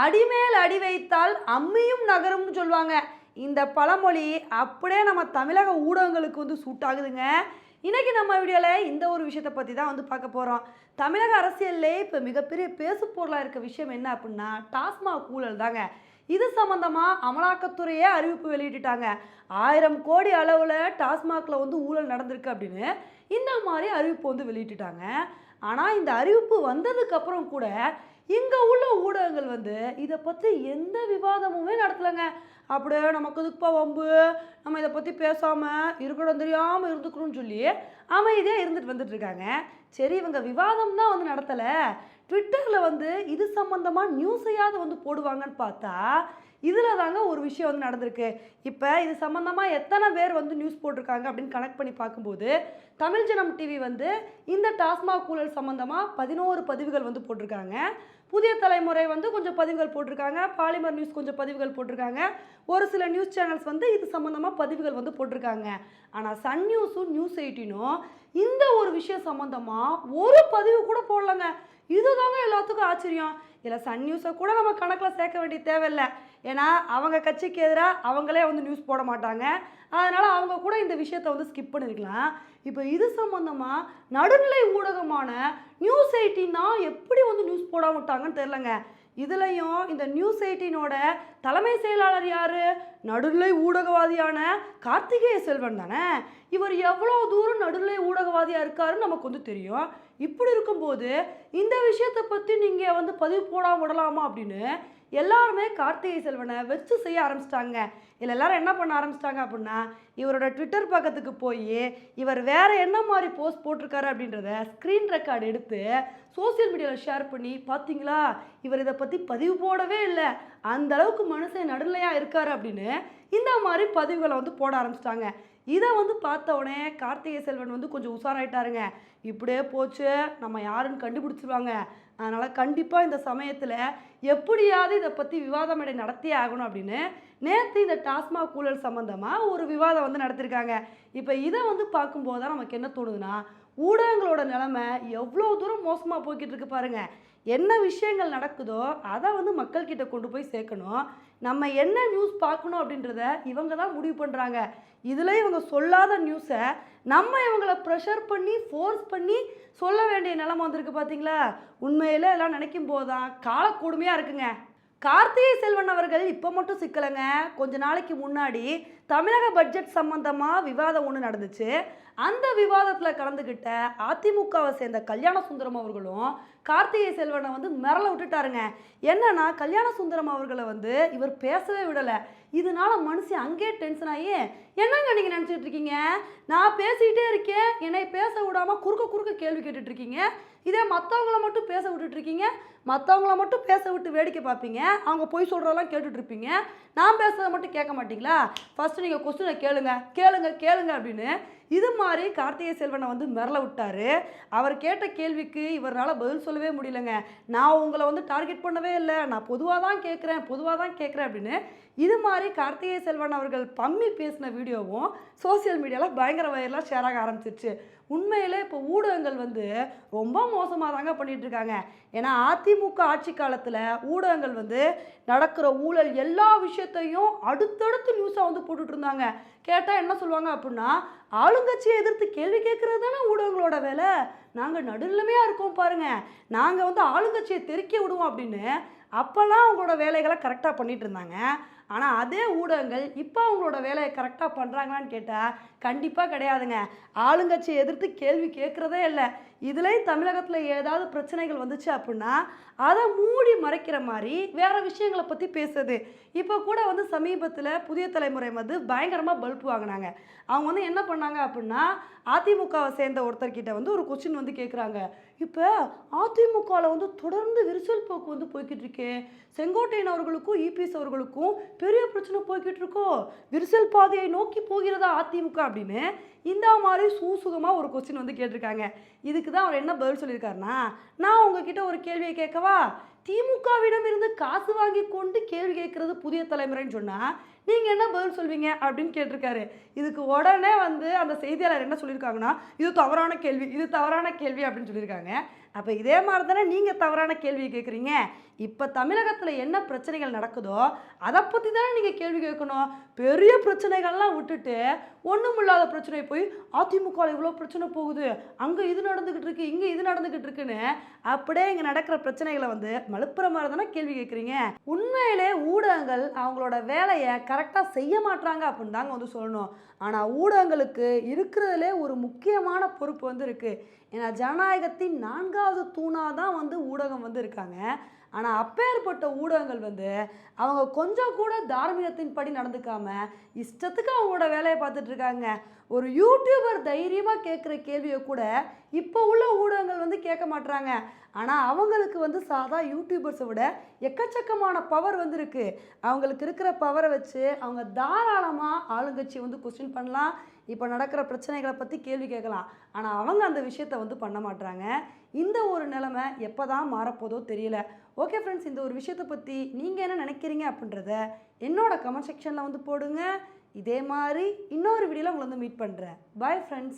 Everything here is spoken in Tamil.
அடிமேல் அடி வைத்தால் அம்மியும் நகரும்னு சொல்லுவாங்க. இந்த பழமொழி அப்படியே நம்ம தமிழக ஊடகங்களுக்கு வந்து சூட் ஆகுதுங்க. இன்றைக்கி நம்ம வீடியோவில் இந்த ஒரு விஷயத்தை பற்றி தான் வந்து பார்க்க போகிறோம் தமிழக அரசியல்லே இப்போ மிகப்பெரிய பேசு பொருளாக இருக்க விஷயம் என்ன அப்படின்னா டாஸ்மாக் ஊழல் தாங்க. இது சம்மந்தமாக அமலாக்கத்துறையே அறிவிப்பு வெளியிட்டுட்டாங்க. ஆயிரம் கோடி அளவில் டாஸ்மாகில் வந்து ஊழல் நடந்திருக்கு அப்படின்னு இந்த மாதிரி அறிவிப்பு வந்து வெளியிட்டுட்டாங்க. ஆனால் இந்த அறிவிப்பு வந்ததுக்கப்புறம் கூட இங்கே உள்ள ஊடகங்கள் வந்து இதை பற்றி எந்த விவாதமுமே நடத்தலைங்க. அப்படியே நமக்கு இதுக்குப்பா வம்பு? நம்ம இதை பற்றி பேசாமல் இருக்கணும் தெரியாமல் இருந்துக்கணும்னு சொல்லி அமைதியாக இருந்துட்டு வந்துட்டு இருக்காங்க. சரி இவங்க விவாதம் தான் வந்து நடத்தலை. ட்விட்டரில் வந்து இது சம்மந்தமாக நியூஸையாவது வந்து போடுவாங்கன்னு பார்த்தா இதில் தாங்க ஒரு விஷயம் வந்து நடந்திருக்கு. இப்போ இது சம்மந்தமாக எத்தனை பேர் வந்து நியூஸ் போட்டிருக்காங்க அப்படின்னு கனெக்ட் பண்ணி பார்க்கும்போது தமிழ் ஜனம் டிவி வந்து இந்த டாஸ்மாக் ஊழல் சம்மந்தமாக பதினோரு பதிவுகள் வந்து போட்டிருக்காங்க. புதிய தலைமுறை வந்து கொஞ்சம் பதிவுகள் போட்டிருக்காங்க. பாலிமர் நியூஸ் கொஞ்சம் பதிவுகள் போட்டிருக்காங்க. ஒரு சில நியூஸ் சேனல்ஸ் வந்து இது சம்மந்தமாக பதிவுகள் வந்து போட்டிருக்காங்க. ஆனால் சன் நியூஸும் நியூஸ் எயிட்டினும் இந்த ஒரு விஷயம் சம்மந்தமாக ஒரு பதிவு கூட போடலங்க. இதுதாங்க எல்லாத்துக்கும் ஆச்சரியம். இதில் சன் நியூஸை கூட நம்ம கணக்கில் சேர்க்க வேண்டிய தேவையில்லை. ஏன்னா அவங்க கட்சிக்கு எதிராக அவங்களே வந்து நியூஸ் போட மாட்டாங்க. அதனால் அவங்க கூட இந்த விஷயத்தை வந்து ஸ்கிப் பண்ணிருக்கலாம். இப்போ இது சம்மந்தமாக நடுநிலை ஊடகமான நியூஸ் எயிட்டின் தான் எப்படி வந்து நியூஸ் போட விட்டாங்கன்னு தெரிலங்க இதுலையும் இந்த நியூஸ் எயிட்டீனோட தலைமை செயலாளர் யார்? நடுநிலை ஊடகவாதியான கார்த்திகேய செல்வன் தானே? இவர் எவ்வளோ தூரம் நடுநிலை ஊடகவாதியாக இருக்காருன்னு நமக்கு வந்து தெரியும். இப்படி இருக்கும்போது இந்த விஷயத்தை பற்றி நீங்கள் வந்து பதிவு போடாம விடலாமா அப்படின்னு எல்லாருமே கார்த்திகை செல்வனை வச்சு செய்ய ஆரம்பிச்சிட்டாங்க. இதில் எல்லாரும் என்ன பண்ண ஆரம்பிச்சிட்டாங்க அப்படின்னா இவரோட ட்விட்டர் பக்கத்துக்கு போய் இவர் வேறு என்ன மாதிரி போஸ்ட் போட்டிருக்காரு அப்படின்றத ஸ்க்ரீன் ரெக்கார்டு எடுத்து சோஷியல் மீடியாவில் ஷேர் பண்ணி பார்த்தீங்களா இவர் இதை பற்றி பதிவு போடவே இல்லை. அந்த அளவுக்கு மனுஷன் நடுநிலையாக இருக்காரு அப்படின்னு இந்த மாதிரி பதிவுகளை வந்து போட ஆரம்பிச்சிட்டாங்க. இதை வந்து பார்த்த உடனே கார்த்திகை செல்வன் வந்து கொஞ்சம் உஷாராயிட்டாருங்க. இப்படியே போச்சு நம்ம யாருன்னு கண்டுபிடிச்சிருவாங்க. அதனால் கண்டிப்பாக இந்த சமயத்தில் எப்படியாவது இதை பற்றி விவாதம் மேடை நடத்தியே ஆகணும் அப்படின்னு நேற்று இந்த டாஸ்மாக் ஊழல் சம்மந்தமாக ஒரு விவாதம் வந்து நடத்திருக்காங்க. இப்போ இதை வந்து பார்க்கும்போது தான் நமக்கு என்ன தோணுதுன்னா ஊடகங்களோட நிலைமை எவ்வளோ தூரம் மோசமாக போய்கிட்டு இருக்கு பாருங்கள் என்ன விஷயங்கள் நடக்குதோ அதை வந்து மக்கள்கிட்ட கொண்டு போய் சேர்க்கணும். நம்ம என்ன நியூஸ் பார்க்கணும் அப்படின்றத இவங்க தான் முடிவு பண்ணுறாங்க இதில் இவங்க சொல்லாத நியூஸை நம்ம இவங்களை ப்ரெஷர் பண்ணி ஃபோர்ஸ் பண்ணி சொல்ல வேண்டிய நிலைமை வந்திருக்கு பார்த்தீங்களா உண்மையில் எல்லாம் நினைக்கும் போது தான் கால கொடுமையாக இருக்குங்க. கார்த்திகை செல்வன் அவர்கள் இப்போ மட்டும் சிக்கலைங்க. கொஞ்ச நாளைக்கு முன்னாடி தமிழக பட்ஜெட் சம்பந்தமாக விவாதம் ஒன்று நடந்துச்சு. அந்த விவாதத்தில் கலந்துக்கிட்ட அதிமுகவை சேர்ந்த கல்யாண சுந்தரம் அவர்களும் கார்த்திகை செல்வனை வந்து மிரள விட்டுட்டாருங்க. என்னன்னா கல்யாண சுந்தரம் அவர்களை வந்து இவர் பேசவே விடலை. இதனால மனுஷன் அங்கேயே டென்ஷன் ஆகி என்னங்க நீங்கள் நினச்சிட்டு இருக்கீங்க? நான் பேசிக்கிட்டே இருக்கேன். என்னை பேச விடாமல் குறுக்க குறுக்க கேள்வி கேட்டுட்டு இருக்கீங்க. இதே மற்றவங்கள மட்டும் பேச விட்டுட்டு இருக்கீங்க. மற்றவங்கள மட்டும் பேச விட்டு வேடிக்கை பார்ப்பீங்க. அவங்க பொய் சொல்கிறதெல்லாம் கேட்டுட்டு இருப்பீங்க. நான் பேசுறதை மட்டும் கேட்க மாட்டீங்களா? ஃபஸ்ட்டு நீங்கள் கொஸ்டினை கேளுங்க. கேளுங்க கேளுங்க அப்படின்னு இது மாதிரி கார்த்திகை செல்வனை வந்து மிரள விட்டாரு. அவர் கேட்ட கேள்விக்கு இவரால் பதில் சொல்லவே முடியலங்க. நான் உங்களை வந்து டார்கெட் பண்ணவே இல்லை. நான் பொதுவாக தான் கேட்குறேன் பொதுவாக தான் கேட்குறேன் அப்படின்னு இது மாதிரி கார்த்திகை செல்வன் அவர்கள் பம்மி பேசின வீடியோவும் சோஷியல் மீடியாவில் பயங்கர வைரலாக ஷேர் ஆக ஆரம்பிச்சிருச்சு. உண்மையில் இப்போ ஊடகங்கள் வந்து ரொம்ப மோசமாக தாங்க பண்ணிகிட்ருக்காங்க இருக்காங்க. ஏன்னா அதிமுக ஆட்சி காலத்தில் ஊடகங்கள் வந்து நடக்கிற ஊழல் எல்லா விஷயத்தையும் அடுத்தடுத்து நியூஸாக வந்து போட்டுட்டு இருந்தாங்க. கேட்டால் என்ன சொல்லுவாங்க அப்படின்னா ஆளுங்கட்சியை எதிர்த்து கேள்வி கேட்குறது தானே ஊடகங்களோட வேலை? நாங்கள் நடுநிலைமையாக இருக்கோம் பாருங்கள் நாங்கள் வந்து ஆளுங்கட்சியை தெறிக்க விடுவோம் அப்படின்னு அப்போல்லாம் அவங்களோட வேலைகளை கரெக்டாக பண்ணிட்டு இருந்தாங்க. ஆனால் அதே ஊடகங்கள் இப்போ அவங்களோட வேலையை கரெக்டாக பண்ணுறாங்களான்னு கேட்டால் கண்டிப்பாக கிடையாதுங்க. ஆளுங்கட்சியை எதிர்த்து கேள்வி கேட்குறதே இல்லை. இதுலேயும் தமிழகத்தில் ஏதாவது பிரச்சனைகள் வந்துச்சு அப்படின்னா அதை மூடி மறைக்கிற மாதிரி வேறு விஷயங்களை பற்றி பேசுது இப்போ கூட வந்து சமீபத்தில் புதிய தலைமுறை வந்து பயங்கரமாக பல்ப் வாங்கினாங்க. அவங்க வந்து என்ன பண்ணாங்க அப்படின்னா அதிமுகவை சேர்ந்த ஒருத்தர்கிட்ட வந்து ஒரு கொஸ்டின் வந்து கேட்குறாங்க இப்போ அதிமுகவில் வந்து தொடர்ந்து விரிசல் போக்கு வந்து போய்கிட்டு இருக்கே. செங்கோட்டையன் அவர்களுக்கும் இபிஎஸ் அவர்களுக்கும் பெரிய பிரச்சனை போய்கிட்டு இருக்கோ? விரிசல் பாதையை நோக்கி போகிறதா அதிமுக அப்படின்னு இந்த மாதிரி சூசுகமாக ஒரு கொஸ்டின் வந்து கேட்டிருக்காங்க. இதுக்கு தான் அவர் என்ன பதில் சொல்லியிருக்காருன்னா நான் உங்ககிட்ட ஒரு கேள்வியை கேட்கவா? திமுகவிடம் இருந்து காசு வாங்கி கொண்டு கேள்வி கேட்கறது புதிய தலைமுறைன்னு சொன்னால் நீங்கள் என்ன பதில் சொல்வீங்க அப்படின்னு கேட்டிருக்காரு. இதுக்கு உடனே வந்து அந்த செய்தியாளர் என்ன சொல்லியிருக்காங்கன்னா இது தவறான கேள்வி இது தவறான கேள்வி அப்படின்னு சொல்லியிருக்காங்க. அப்போ இதே மாதிரி தானே நீங்கள் தவறான கேள்வி கேட்குறீங்க. இப்போ தமிழகத்தில் என்ன பிரச்சனைகள் நடக்குதோ அதை பற்றி தானே நீங்கள் கேள்வி கேட்கணும். பெரிய பிரச்சனைகள்லாம் விட்டுட்டு ஒன்றும் இல்லாத பிரச்சனை போய் அதிமுக இவ்வளோ பிரச்சனை போகுது அங்கே இது நடந்துக்கிட்டு இருக்கு இங்கே இது நடந்துக்கிட்டு இருக்குன்னு அப்படியே இங்கே நடக்கிற பிரச்சனைகளை வந்து மலுப்புற மாதிரி தானே கேள்வி கேட்குறீங்க? உண்மையிலே ஊடகங்கள் அவங்களோட வேலையை கரெக்டாக செய்ய மாட்றாங்க அப்படின்னு தாங்க வந்து சொல்லணும். ஆனால் ஊடகங்களுக்கு இருக்கிறதுலே ஒரு முக்கியமான பொறுப்பு வந்து இருக்குது ஏன்னா ஜனநாயகத்தின் நான்காவது தூணாக தான் வந்து ஊடகம் வந்து இருக்காங்க. ஆனால் அப்பேற்பட்ட ஊடகங்கள் வந்து அவங்க கொஞ்சம் கூட தார்மீகத்தின் படி நடந்துக்காம இஷ்டத்துக்கு அவங்களோட வேலையை பார்த்துட்டு இருக்காங்க. ஒரு யூடியூபர் தைரியமாக கேட்குற கேள்வியை கூட இப்போ உள்ள ஊடகங்கள் வந்து கேட்க மாட்டுறாங்க ஆனால் அவங்களுக்கு வந்து சாதா யூடியூபர்ஸை விட எக்கச்சக்கமான பவர் வந்து அவங்களுக்கு இருக்கிற பவரை வச்சு அவங்க தாராளமாக ஆளுங்கட்சி வந்து கொஸ்டின் பண்ணலாம். இப்போ நடக்கிற பிரச்சனைகளை பற்றி கேள்வி கேட்கலாம். ஆனால் அவங்க அந்த விஷயத்தை வந்து பண்ண மாட்றாங்க. இந்த ஒரு நிலைமை எப்போ தான் மாறப்போதோ தெரியல. ஓகே ஃப்ரெண்ட்ஸ் இந்த ஒரு விஷயத்தை பற்றி நீங்கள் என்ன நினைக்கிறீங்க அப்படின்றத என்னோட கமெண்ட் செக்ஷனில் வந்து போடுங்க. இதே மாதிரி இன்னொரு வீடியோவில் உங்களை வந்து மீட் பண்ணுறேன் பாய் ஃப்ரெண்ட்ஸ்